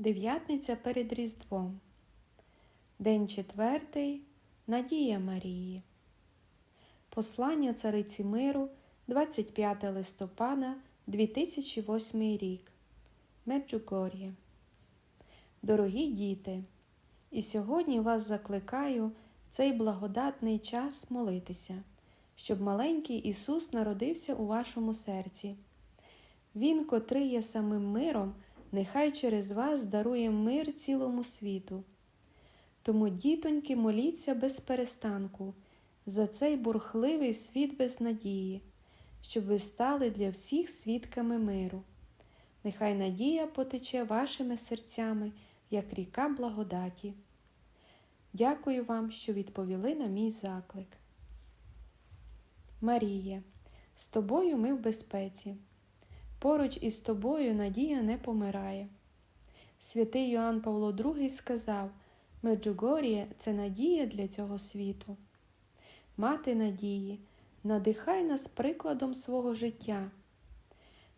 Дев'ятниця перед Різдвом. День четвертий. Надія Марії. Послання Цариці Миру 25 листопада 2008 рік. Меджугор'є. Дорогі діти! І сьогодні вас закликаю в цей благодатний час молитися, щоб маленький Ісус народився у вашому серці. Він, котрий є самим миром, нехай через вас дарує мир цілому світу. Тому, дітоньки, моліться без перестанку за цей бурхливий світ без надії, щоб ви стали для всіх свідками миру. Нехай надія потече вашими серцями, як ріка благодаті. Дякую вам, що відповіли на мій заклик. Марія, з тобою ми в безпеці. Поруч із тобою надія не помирає. Святий Йоанн Павло II сказав Меджугор'є це надія для цього світу. Мати надії, надихай нас прикладом свого життя.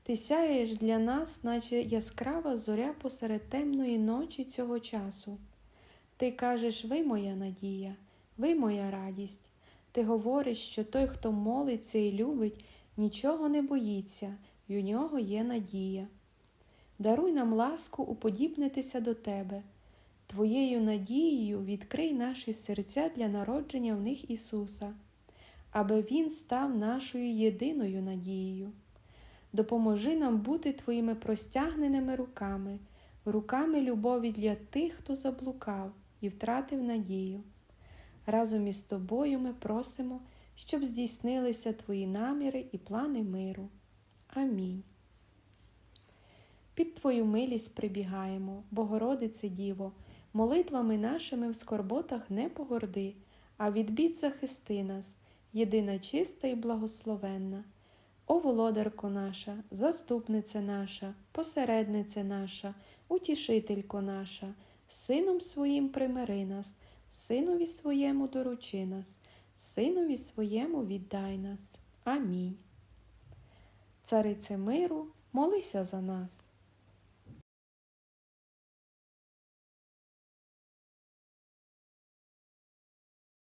Ти сяєш для нас, наче яскрава зоря посеред темної ночі цього часу. Ти кажеш, ви моя надія, ви моя радість. Ти говориш, що той, хто молиться і любить, нічого не боїться, і у нього є надія. Даруй нам ласку уподібнитися до тебе. Твоєю надією відкрий наші серця для народження в них Ісуса, аби Він став нашою єдиною надією. Допоможи нам бути Твоїми простягненими руками, руками любові для тих, хто заблукав і втратив надію. Разом із тобою ми просимо, щоб здійснилися Твої наміри і плани миру. Амінь. Під Твою милість прибігаємо, Богородице Діво, молитвами нашими в скорботах не погорди, а від бід захисти нас, єдина чиста і благословенна. О володарко наша, заступниця наша, посередниця наша, утішителько наша, Сином своїм примири нас, Синові своєму доручи нас, Синові своєму віддай нас. Амінь. Царице миру, молися за нас.